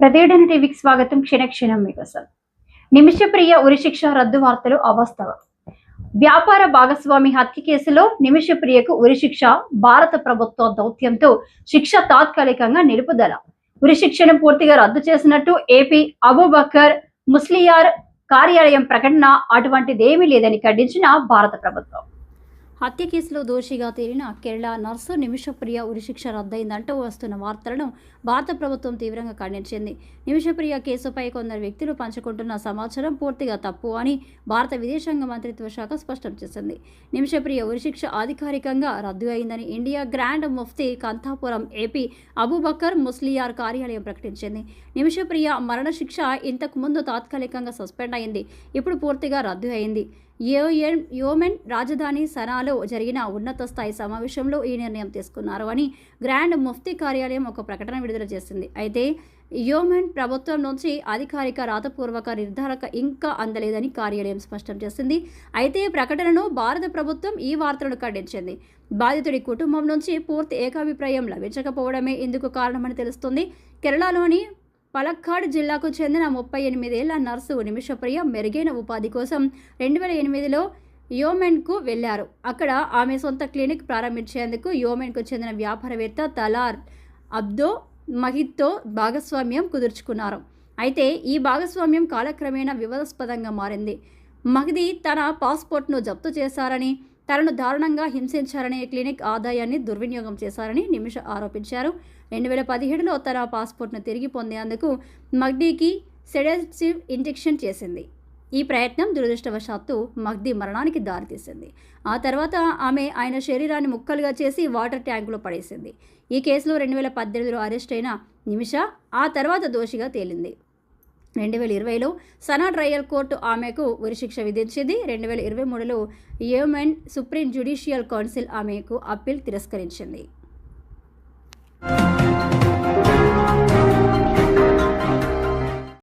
ప్రతిఘటన టీవీకి స్వాగతం క్షణక్షణం మీకోసం నిమిషప్రియ ఉరిశిక్ష రద్దు వార్తలు అవాస్తవం వ్యాపార భాగస్వామి హత్య కేసులో నిమిషప్రియకు ఉరిశిక్ష భారత ప్రభుత్వ దౌత్యంతో శిక్ష తాత్కాలికంగా నిలుపుదల. ఉరిశిక్షను పూర్తిగా రద్దు చేసినట్టు ఏపీ అబూబకర్ ముస్లియార్ కార్యాలయం ప్రకటన అటువంటిదేమీ లేదని ఖండించిన భారత ప్రభుత్వం. హత్య కేసులో దోషిగా తేలిన కేరళ నర్సు నిమిషప్రియ ఉరిశిక్ష రద్దయిందంటూ వస్తున్న వార్తలను భారత ప్రభుత్వం తీవ్రంగా ఖండించింది. నిమిషప్రియ కేసుపై కొందరు వ్యక్తులు పంచుకుంటున్న సమాచారం పూర్తిగా తప్పు అని భారత విదేశాంగ మంత్రిత్వ శాఖ స్పష్టం చేసింది. నిమిషప్రియ ఉరిశిక్ష అధికారికంగా రద్దు అయిందని India grand mufti Kanthapuram AP Abubakar Musliyar కార్యాలయం ప్రకటించింది. నిమిషప్రియ మరణశిక్ష ఇంతకు ముందు తాత్కాలికంగా సస్పెండ్ అయింది. ఇప్పుడు పూర్తిగా రద్దు అయింది. యోయన్ యోమెన్ రాజధాని సనాలో జరిగిన ఉన్నత స్థాయి సమావేశంలో ఈ నిర్ణయం తీసుకున్నారు అని గ్రాండ్ ముఫ్తీ కార్యాలయం ఒక ప్రకటన విడుదల చేసింది. అయితే యోమెన్ ప్రభుత్వం నుంచి అధికారిక రాతపూర్వక నిర్ధారక ఇంకా అందలేదని కార్యాలయం స్పష్టం చేసింది. అయితే ప్రకటనను భారత ప్రభుత్వం ఈ వార్తలను ఖండించింది. బాధితుడి కుటుంబం నుంచి పూర్తి ఏకాభిప్రాయం లభించకపోవడమే ఇందుకు కారణమని తెలుస్తుంది. కేరళలోని పలక్కాడ్ జిల్లాకు చెందిన ముప్పై ఎనిమిదేళ్ళ నర్సు నిమిషప్రియ మెరుగైన ఉపాధి కోసం రెండు వేల ఎనిమిదిలో యోమెన్కు వెళ్ళారు అక్కడ ఆమె సొంత క్లినిక్ ప్రారంభించేందుకు యోమెన్కు చెందిన వ్యాపారవేత్త తలార్ అబ్దో మహిత్తో భాగస్వామ్యం కుదుర్చుకున్నారు. అయితే ఈ భాగస్వామ్యం కాలక్రమేణా వివాదాస్పదంగా మారింది. మహదీ తన పాస్పోర్ట్ను జప్తు చేశారని తనను దారుణంగా హింసించారనే క్లినిక్ ఆదాయాన్ని దుర్వినియోగం చేశారని నిమిష ఆరోపించారు. రెండు వేల పదిహేడులో తన పాస్పోర్ట్ను తిరిగి పొందేందుకు మగ్డీకి సెడెసివ్ ఇంజెక్షన్ చేసింది. ఈ ప్రయత్నం దురదృష్టవశాత్తు మగ్దీ మరణానికి దారితీసింది. ఆ తర్వాత ఆమె ఆయన శరీరాన్ని ముక్కలుగా చేసి వాటర్ ట్యాంకులో పడేసింది. ఈ కేసులో రెండు వేల పద్దెనిమిదిలో అరెస్ట్ అయిన నిమిష ఆ తర్వాత దోషిగా తేలింది. రెండు వేల ఇరవైలో సనా ట్రయల్ కోర్టు ఆమెకు ఉరిశిక్ష విధించింది. రెండు వేల ఇరవై మూడులో యోమెన్ సుప్రీం జ్యుడిషియల్ కౌన్సిల్ ఆమెకు అప్పీల్ తిరస్కరించింది.